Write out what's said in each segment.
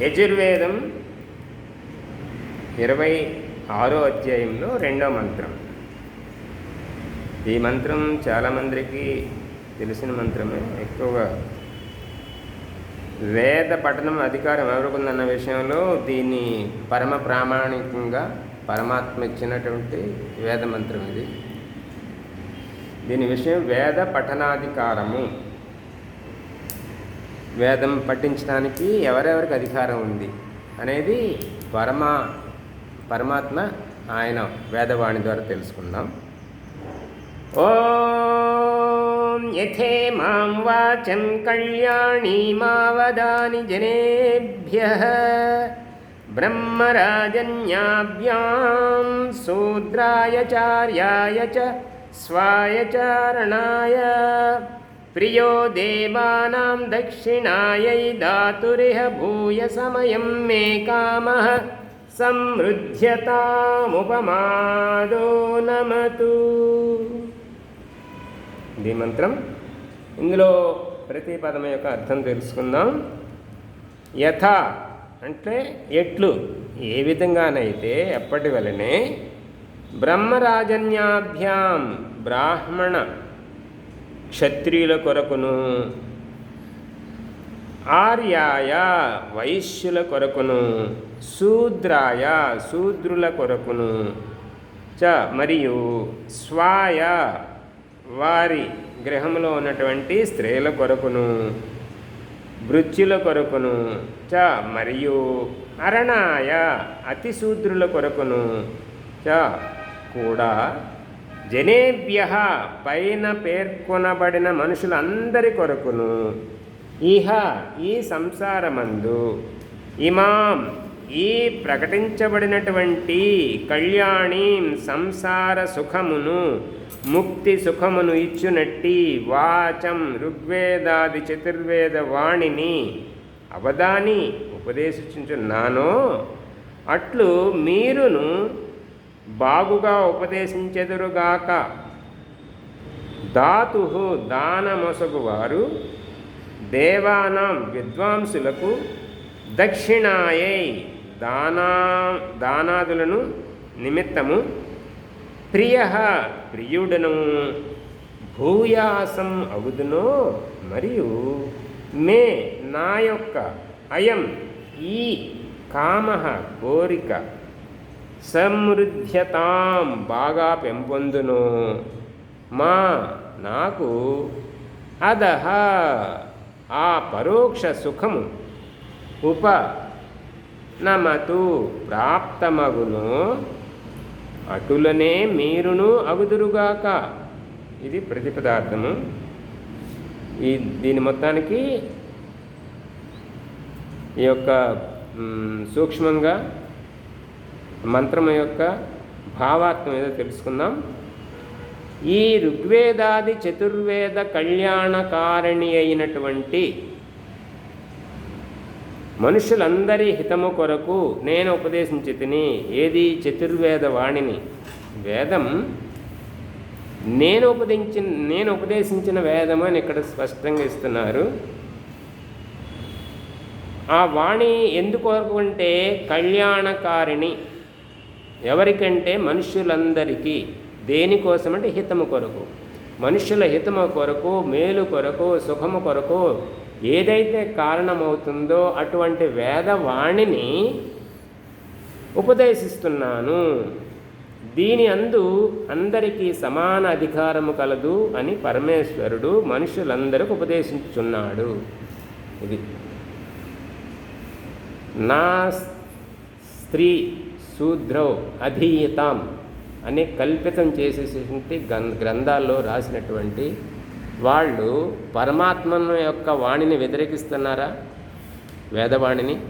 యజుర్వేదం ఇరవై ఆరో అధ్యాయంలో రెండో మంత్రం. ఈ మంత్రం చాలామందికి తెలిసిన మంత్రమే. ఎక్కువగా వేద పఠనం అధికారం ఎవరికుందన్న విషయంలో దీన్ని పరమ ప్రామాణికంగా పరమాత్మ ఇచ్చినటువంటి వేద మంత్రం ఇది. దీని విషయం వేద పఠనాధికారము. వేదం పఠించడానికి ఎవరెవరికి అధికారం ఉంది అనేది పరమ పరమాత్మ ఆయన వేదవాణి ద్వారా తెలుసుకుందాం. ఓం యథే మాం వాచం కళ్యాణి మావదాని జనేభ్య బ్రహ్మరాజన్యాభ్యాం శూద్రాయ చార్యాయ చ స్వాయ ప్రియో దేవానాం దక్షిణాయై దాతురిహ భూయ సమయం మే కామః సమృద్ధ్యతాముపమాదో నమతు ఇది మంత్రం ఇందులో ప్రతి పదం యొక్క అర్థం తెలుసుకుందాం. యథ అంటే ఎట్లు? ఏ విధంగానైతే ఎప్పటి వలనే బ్రహ్మరాజన్యాభ్యాం బ్రాహ్మణ క్షత్రియుల కొరకును. ఆర్యాయ వైశ్యుల కొరకును. శూద్రాయ శూద్రుల కొరకును. చ మరియు స్వాయ వారి గ్రహంలో ఉన్నటువంటి స్త్రీల కొరకును. భృత్యుల కొరకును. చ మరియు అరణాయ అతిశూద్రుల కొరకును. చ కూడా జనేభ్య పైన పేర్కొనబడిన మనుషులందరి కొరకును ఇహ ఈ సంసారమందు ఇమాం ఈ ప్రకటించబడినటువంటి కళ్యాణీం సంసార సుఖమును ముక్తి సుఖమును ఇచ్చునట్టి వాచం ఋగ్వేదాది చతుర్వేద వాణిని అవదాని ఉపదేశించుచున్నానో అట్లు మీరును బాగుగా ఉపదేశించెదురుగాక. దాతు దానమొసగువారు దేవానాం విద్వాంసులకు దక్షిణాయై దానా దానాదులను నిమిత్తము ప్రియ ప్రియుడను. భూయాసం అగుదునో మరియు మే నా యొక్క అయం ఈ కామ కోరిక సమృద్ధ్యతాం బాగా పెంపొందును. మా నాకు అదహ ఆ పరోక్ష సుఖము ఉప నమతు ప్రాప్తమగును. అటులనే మీరును అగుదురుగాక. ఇది ప్రతిపదార్థము ఈ దీని మొత్తానికి ఈ యొక్క సూక్ష్మంగా మంత్రం యొక్క భావార్థం ఏదో తెలుసుకుందాం. ఈ ఋగ్వేదాది చతుర్వేద కళ్యాణకారిణి అయినటువంటి మనుషులందరి హితము కొరకు నేను ఉపదేశించి తిని ఏది చతుర్వేద వాణిని? వేదం. నేను ఉపదేశించిన నేను ఉపదేశించిన వేదం అని ఇక్కడ స్పష్టంగా ఇస్తున్నారు. ఆ వాణి ఎందుకొరకు అంటే కళ్యాణకారిణి ఎవరికంటే మనుష్యులందరికీ దేనికోసం అంటే హితము కొరకు. మనుషుల హితము కొరకు మేలు కొరకు సుఖము కొరకు ఏదైతే కారణమవుతుందో అటువంటి వేదవాణిని ఉపదేశిస్తున్నాను. దీని అందు అందరికీ సమాన అధికారము కలదు అని పరమేశ్వరుడు మనుషులందరికి ఉపదేశించుచున్నాడు. ఇది నా స్త్రీ శూద్రౌ అధీయతాం అనే కల్పితం చేసేటువంటి గ్రం- గ్రంథాల్లో రాసినటువంటి వాళ్ళు పరమాత్మను యొక్క వాణిని వ్యతిరేకిస్తున్నారా? వేదవాణిని?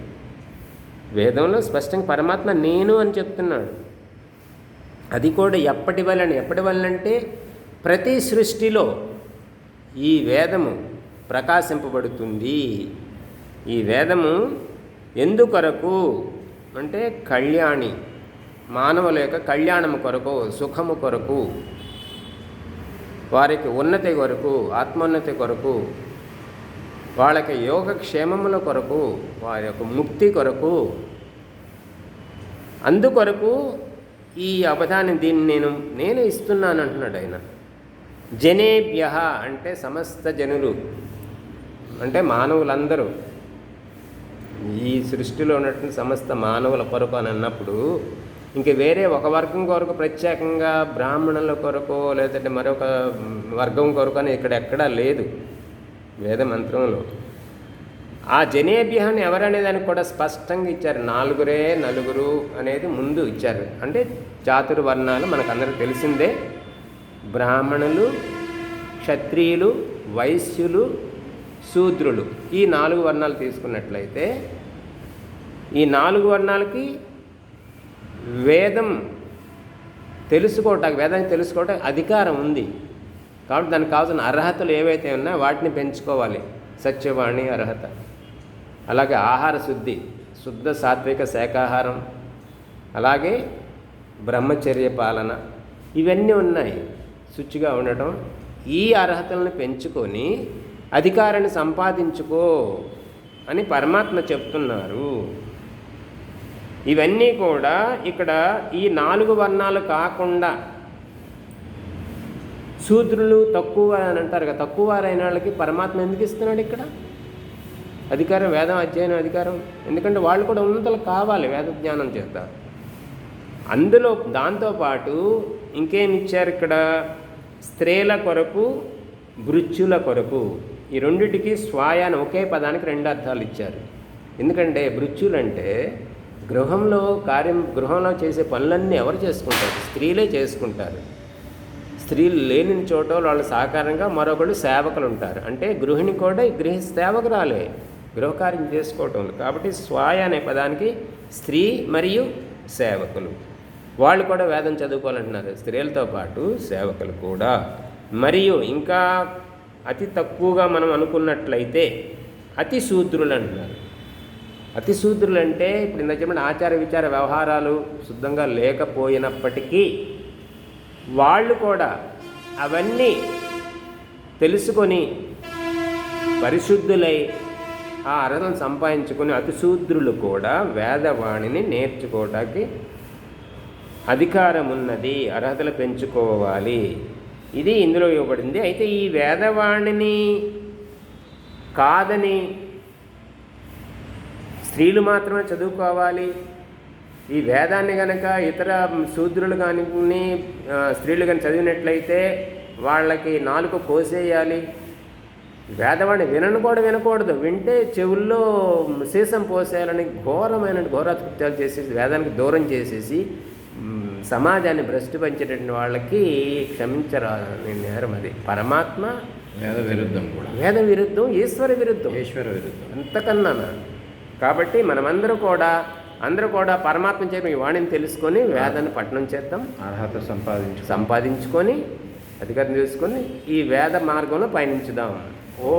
వేదంలో స్పష్టంగా పరమాత్మ నేను అని చెప్తున్నాడు. అది కూడా ఎప్పటి వలన ఎప్పటి వలనంటే ప్రతి సృష్టిలో ఈ వేదము ప్రకాశింపబడుతుంది. ఈ వేదము ఎందుకొరకు అంటే కళ్యాణి మానవుల యొక్క కళ్యాణము కొరకు సుఖము కొరకు వారికి ఉన్నతి కొరకు ఆత్మోన్నతి కొరకు వాళ్ళకి యోగక్షేమముల కొరకు వారి యొక్క ముక్తి కొరకు అందుకొరకు ఈ అవధాని దీన్ని నేను నేను ఇస్తున్నాను అంటున్నాడు ఆయన. జనేభ్య అంటే సమస్త జనులు అంటే మానవులందరూ. ఈ సృష్టిలో ఉన్నటువంటి సమస్త మానవుల కొరకు అని అన్నప్పుడు ఇంక వేరే ఒక వర్గం కొరకు ప్రత్యేకంగా బ్రాహ్మణుల కొరకు లేదంటే మరొక వర్గం కొరకు అని ఇక్కడ ఎక్కడా లేదు వేద మంత్రంలో. ఆ జనేభ్యాన్ని ఎవరనే దానికి కూడా స్పష్టంగా ఇచ్చారు. నాలుగురే నలుగురు అనేది ముందు ఇచ్చారు. అంటే చాతుర్వర్ణాలు మనకందరికి తెలిసిందే. బ్రాహ్మణులు క్షత్రియులు వైశ్యులు శూద్రులు ఈ నాలుగు వర్ణాలు తీసుకున్నట్లయితే ఈ నాలుగు వర్ణాలకి వేదం తెలుసుకోవటానికి వేదాన్ని తెలుసుకోవటానికి అధికారం ఉంది. కాబట్టి దానికి కావాల్సిన అర్హతలు ఏవైతే ఉన్నా వాటిని పెంచుకోవాలి. సత్యవాణి అర్హత. అలాగే ఆహార శుద్ధి శుద్ధ సాత్విక శాకాహారం అలాగే బ్రహ్మచర్య పాలన. ఇవన్నీ ఉన్నాయి. శుచిగా ఉండటం. ఈ అర్హతలను పెంచుకొని అధికారాన్ని సంపాదించుకో అని పరమాత్మ చెప్తున్నారు. ఇవన్నీ కూడా ఇక్కడ ఈ నాలుగు వర్ణాలు కాకుండా శూద్రులు తక్కువ అని అంటారు కదా తక్కువ వారైన వాళ్ళకి పరమాత్మ ఎందుకు ఇస్తున్నాడు ఇక్కడ? అధికారం వేదం అధ్యయనం అధికారం. ఎందుకంటే వాళ్ళు కూడా ఉన్నతలు కావాలి వేద జ్ఞానం చేత. అందులో దాంతోపాటు ఇంకేం ఇచ్చారు ఇక్కడ? స్త్రీల కొరకు భృత్యుల కొరకు. ఈ రెండిటికి స్వాయాన్ని ఒకే పదానికి రెండు అర్థాలు ఇచ్చారు. ఎందుకంటే భృత్యులంటే గృహంలో కార్యం గృహంలో చేసే పనులన్నీ ఎవరు చేసుకుంటారు? స్త్రీలే చేసుకుంటారు. స్త్రీలు లేని చోట వాళ్ళు సహకారంగా మరొకళ్ళు సేవకులు ఉంటారు అంటే గృహిణి కూడా గృహ సేవకురాలే. గృహకార్యం చేసుకోవటం కాబట్టి స్వాయ అనే పదానికి స్త్రీ మరియు సేవకులు. వాళ్ళు కూడా వేదం చదువుకోవాలంటున్నారు. స్త్రీలతో పాటు సేవకులు కూడా. మరియు ఇంకా అతి తక్కువగా మనం అనుకున్నట్లయితే అతి శూద్రులు అంటున్నారు అతి శూద్రులు అంటే ఇప్పుడు ఇంత చెప్పిన ఆచార విచార వ్యవహారాలు శుద్ధంగా లేకపోయినప్పటికీ వాళ్ళు కూడా అవన్నీ తెలుసుకొని పరిశుద్ధులై ఆ అర్హతను సంపాదించుకుని అతిశూద్రులు కూడా వేదవాణిని నేర్చుకోవటానికి అధికారం ఉన్నది అర్హతలు పెంచుకోవాలి. ఇది ఇందులో ఇవ్వబడింది. అయితే ఈ వేదవాణిని కాదని స్త్రీలు మాత్రమే చదువుకోవాలి. ఈ వేదాన్ని కనుక ఇతర శూద్రులు కానీ స్త్రీలు కానీ చదివినట్లయితే వాళ్ళకి నాలుక కోసేయాలి. వేదవాణి వినను కూడా వినకూడదు. వింటే చెవుల్లో సీసం పోసేయాలని ఘోరమైన ఘోరాకృత్యాలు చేసేసి వేదానికి దూరం చేసేసి సమాజాన్ని భ్రష్టు పంచేటటువంటి వాళ్ళకి క్షమించరాని నేరం అది. పరమాత్మ వేద విరుద్ధం కూడా. వేద విరుద్ధం ఈశ్వర విరుద్ధం. ఈశ్వర విరుద్ధం. అంతకన్నా కాబట్టి మనమందరూ కూడా అందరూ కూడా పరమాత్మ చెప్పిన ఈ వాణిని తెలుసుకొని వేదాన్ని పట్టణం చేద్దాం. అర్హత సంపాదించు సంపాదించుకొని అధికారం చేసుకొని ఈ వేద మార్గంలో పయనించుదాం. ఓ